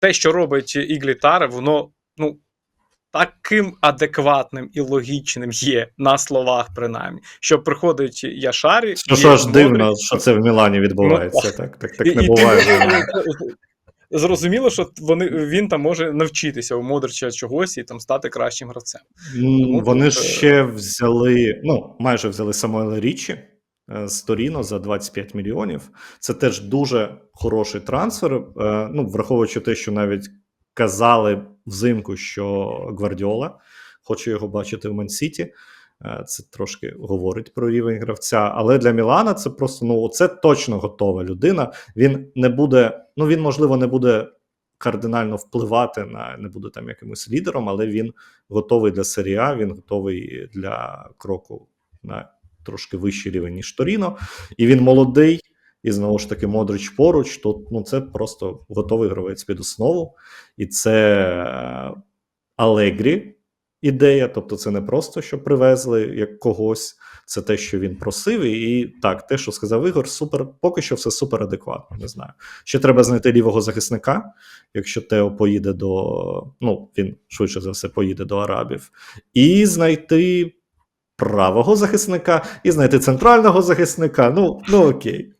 те, що робить Іглітаре, воно ну, таким адекватним і логічним є на словах, принаймні, що приходить Яшарі. Що, ж дивно, Модрич, що це в Мілані відбувається. Ну, так, так, так і- не і буває. ти- Зрозуміло, що вони, він там може навчитися у Модрича чогось і там стати кращим гравцем. Тому Вони тут, ж е, ще взяли, ну, майже взяли Самуела Річі е, з Торіно за 25 мільйонів. Це теж дуже хороший трансфер. е, Ну, враховуючи те, що навіть казали взимку, що Гвардіола хоче його бачити в Мансіті. Е, Це трошки говорить про рівень гравця. Але для Мілана це просто ну, це точно готова людина. Він не буде, ну він, можливо, не буде кардинально впливати на не буде там якимось лідером, але він готовий для серія, він готовий для кроку на трошки вищий рівень, ніж Торіно. І він молодий, і знову ж таки, Модрич поруч. Тут ну, це просто готовий гравець під основу. І це е, Алегрі ідея. Тобто, це не просто що привезли як когось, це те, що він просив. І так, те, що сказав Ігор, супер, поки що все супер адекватно. Не знаю. Ще треба знайти лівого захисника. Якщо Тео поїде до. Ну, він швидше за все поїде до Арабів, і знайти правого захисника, і знайти центрального захисника. Ну, ну окей.